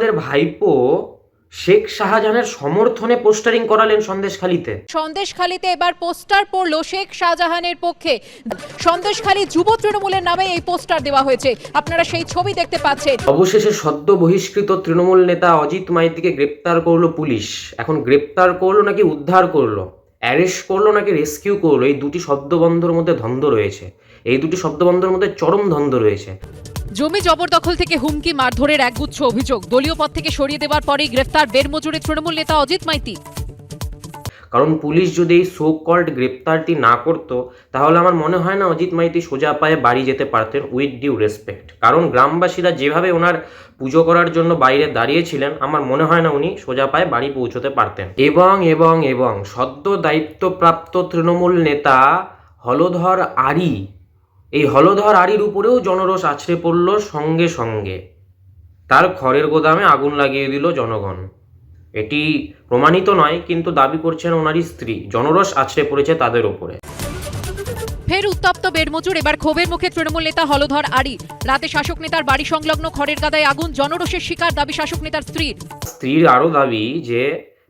আমাদের ভাইপো শেখ শাহজাহানের সমর্থনে পোস্টারিং করালেন সন্দেশখালিতে। সন্দেশখালীতে এবার পোস্টার পড়ল শেখ শাহজাহানের পক্ষে। সন্দেশখালী যুব তৃণমূলের নামে এই পোস্টার দেওয়া হয়েছে। আপনারা সেই ছবি দেখতে পাচ্ছেন। অবশেষে সদ্য বহিষ্কৃত তৃণমূল নেতা অজিত মাইতিকে গ্রেপ্তার করল পুলিশ। এখন গ্রেপ্তার করল নাকি উদ্ধার করল? অ্যারেস্ট করল নাকি রেস্কিউ করল? এই দুটি শব্দবন্ধর মধ্যে ধন্দ রয়েছে। এই দুটি শব্দবন্ধর মধ্যে চরম ধন্দ রয়েছে। জমি জবরদখল থেকে হুমকি, মারধরের একগুচ্ছ অভিযোগ। দলীয় পদ থেকে সরিয়ে দেওয়ার পরেই গ্রেফতার বেরমজুরে তৃণমূল নেতা অজিত মাইতি। কারণ পুলিশ যদি এই সো কল্ড গ্রেপ্তারটি না করতো, তাহলে আমার মনে হয় না অজিত মাইতি সোজা পায়ে বাড়ি যেতে পারতেন উইথ ডিউ রেসপেক্ট কারণ গ্রামবাসীরা যেভাবে ওনার পুজো করার জন্য বাইরে দাঁড়িয়েছিলেন, আমার মনে হয় না উনি সোজা পায়ে বাড়ি পৌঁছতে পারতেন। এবং এবং এবং সদ্য দায়িত্বপ্রাপ্ত তৃণমূল নেতা হলধর আরি এই হলধর আরির উপরেও জনরোষ আছড়ে পড়ল সঙ্গে সঙ্গে। তার খড়ের গোদামে আগুন লাগিয়ে দিল জনগণ। এটি প্রমাণিত নয় কিন্তু দাবি করছেন ওনারই স্ত্রী। জনরস আছড়ে পড়েছে তাদের ওপরে ফের উত্তপ্ত বেরমজুর এবার ক্ষোভের মুখে তৃণমূল নেতা হলধর আড়ি। রাতে শাসক নেতার বাড়ি সংলগ্ন খড়ের গাদায় আগুন জনরোষের শিকার দাবি শাসক নেতার স্ত্রীর স্ত্রীর আরও দাবি যে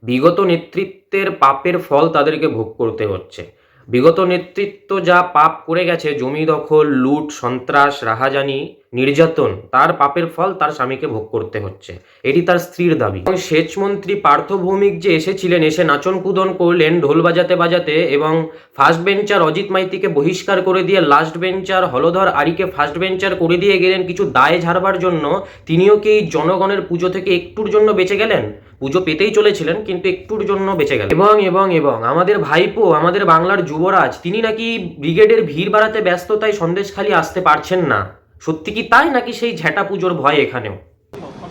বিগত নেতৃত্বের পাপের ফল তাদেরকে ভোগ করতে হচ্ছে। বিগত নেতৃত্ব যা পাপ করে গেছে জমি দখল লুট সন্ত্রাস রাহাজানি নির্যাতন, তার পাপের ফল তার স্বামীকে ভোগ করতে হচ্ছে। এটি তার স্ত্রীর দাবি। এবং সেচমন্ত্রী পার্থ ভৌমিক যে এসেছিলেন, এসে নাচন কুদন করলেন ঢোল বাজাতে বাজাতে এবং ফার্স্ট বেঞ্চার অজিত মাইতিকে বহিষ্কার করে দিয়ে লাস্ট বেঞ্চার হলধর আরিকে ফার্স্ট বেঞ্চার করে দিয়ে গেলেন কিছু দায় ঝাড়বার জন্য। তিনিও কি এই জনগণের পুজো থেকে একটুর জন্য বেঁচে গেলেন? পুজো পেতেই চলেছিলেন, কিন্তু একটুর জন্য বেঁচে গেলেন। এবং এবং এবং, আমাদের ভাইপো, আমাদের বাংলার যুবরাজ, তিনি নাকি ব্রিগেডের ভিড় বাড়াতে ব্যস্ত তাই সন্দেশখালি আসতে পারছেন না। সত্যি কি তাই নাকি সেই ঝ্যাটা পুজোর ভয় এখানেও?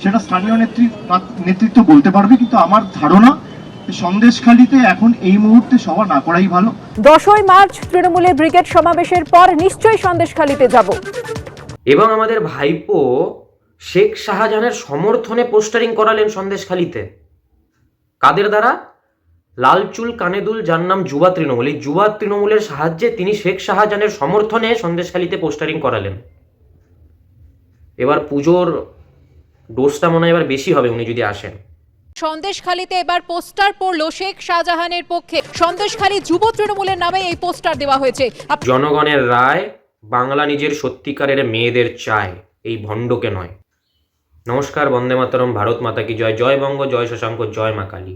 সেটা স্থানীয় নেতৃত্ব নেতৃত্ব বলতে পারবে কিন্তু আমার ধারণা সন্দেশখালিতে এখন এই মুহূর্তে সভা না করাই ভালো। দশই মার্চ তৃণমূলের ব্রিগেড সমাবেশের পর নিশ্চয়ই সন্দেশখালিতে যাব। এবং আমাদের ভাইপো শেখ শাহজাহানের সমর্থনে পোস্টারিং করালেন সন্দেশখালিতে। কাদের দ্বারা? লালচুল কানেদুল যার নাম যুবা তৃণমূল। এই যুবা তৃণমূলের সাহায্যে তিনি শেখ শাহজাহানের সমর্থনে সন্দেশখালিতে পোস্টারিং করালেন। এবার পুজোর ডোজটা মনে হয় এবার বেশি হবে উনি যদি আসেন। সন্দেশখালীতে এবার পোস্টার পড়ল শেখ শাহজাহানের পক্ষে। সন্দেশখালী যুব তৃণমূলের নামে এই পোস্টার দেওয়া হয়েছে। জনগণের রায় বাংলা নিজের সত্যিকারের মেয়েদের চায়। এই ভণ্ডকে নয়। নমস্কার বন্দে মাতরম ভারত মাতা কি জয়। জয় বঙ্গ জয় শশাঙ্ক জয় মা কালী।